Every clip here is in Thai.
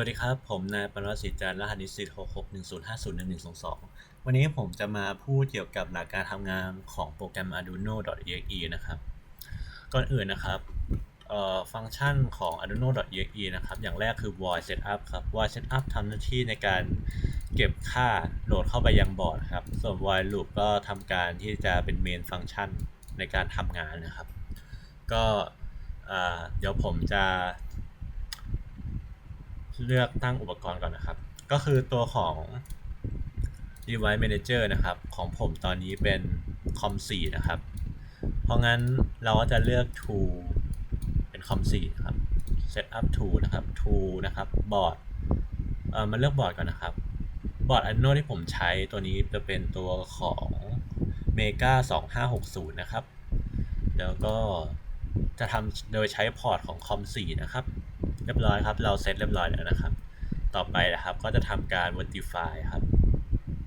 วัสดีครับ ผมนายปรสิทธิ์จันทร์รหัสนิสิต6610501122 วันนี้ผมจะมาพูดเกี่ยวกับหลักการทำงานของโปรแกรม arduino.exe นะครับ ก่อนอื่นนะครับฟังก์ชันของ arduino.exe นะครับ อย่างแรกคือ void setup ครับ void setup ทำหน้าที่ในการเก็บค่าโหลดเข้าไปยังบอร์ดครับ ส่วน void loop ก็ทำการที่จะเป็น main ฟังก์ชันในการทำงานนะครับ ก็เดี๋ยวผมจะ เลือกตั้งอุปกรณ์ก่อนนะครับ ก็คือตัวของ device manager นะครับ ของผมตอนนี้เป็น com 4นะครับ เพราะงั้นเราก็จะเลือก tool เป็น com 4นะครับ setup tool นะครับ tool นะครับ board เอ่อมาเลือกบอร์ดก่อนนะครับ บอร์ด Arduino ที่ผมใช้ตัวนี้จะเป็นตัวของ Mega 2560 นะครับ แล้วก็จะทำโดยใช้พอร์ตของ com 4นะครับ เรียบร้อยครับ เราเซตเรียบร้อยแล้วนะครับ ต่อไปนะครับก็จะทำการ verify ครับ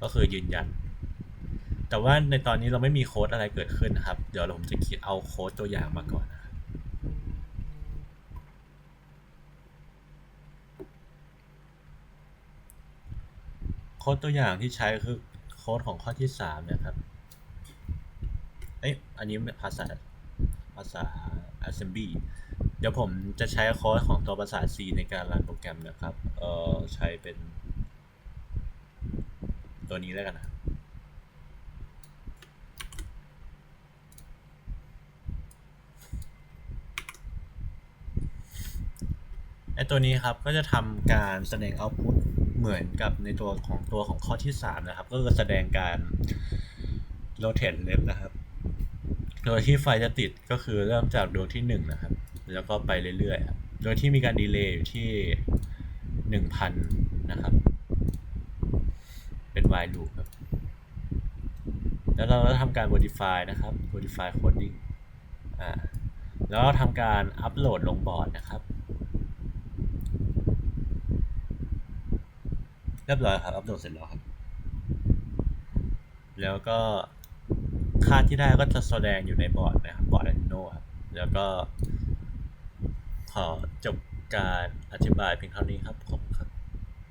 ก็คือยืนยัน แต่ว่าในตอนนี้เราไม่มีโค้ดอะไรเกิดขึ้นนะครับ เดี๋ยวผมจะคิดเอาโค้ดตัวอย่างมาก่อนนะครับโค้ดตัวอย่างที่ใช้คือโค้ดของข้อที่สามนะครับ เอ้ยอันนี้ภาษาภาษา assembly เดี๋ยวผมจะใช้โค้ดของตัวภาษา C ในการรันโปรแกรมนะครับ เอ่อใช้เป็น ตัวนี้แล้วกันนะไอตัวนี้ครับก็จะทำการแสดง output เหมือนกับในตัวของตัวของข้อที่ 3 นะครับ ก็คือแสดงการ rotate left นะครับ โดยที่ไฟจะติดก็คือเริ่มจากดวงที่ 1 นะครับ แล้วก็ไปเรื่อยๆ โดยที่มีการดีเลย์อยู่ที่ 1,000 นะครับ เป็น while loop ครับ แล้วเราก็ทำการ modify นะครับ modify coding อ่า แล้วเราทำการอัปโหลดลงบอร์ดนะครับ เรียบร้อยครับ อัปโหลดเสร็จแล้วครับ แล้วก็ค่าที่ได้ก็จะแสดงอยู่ในบอร์ดนะครับ บอร์ด Arduino ครับ แล้วก็ ขอจบการอธิบายเพียงเท่านี้ครับขอบ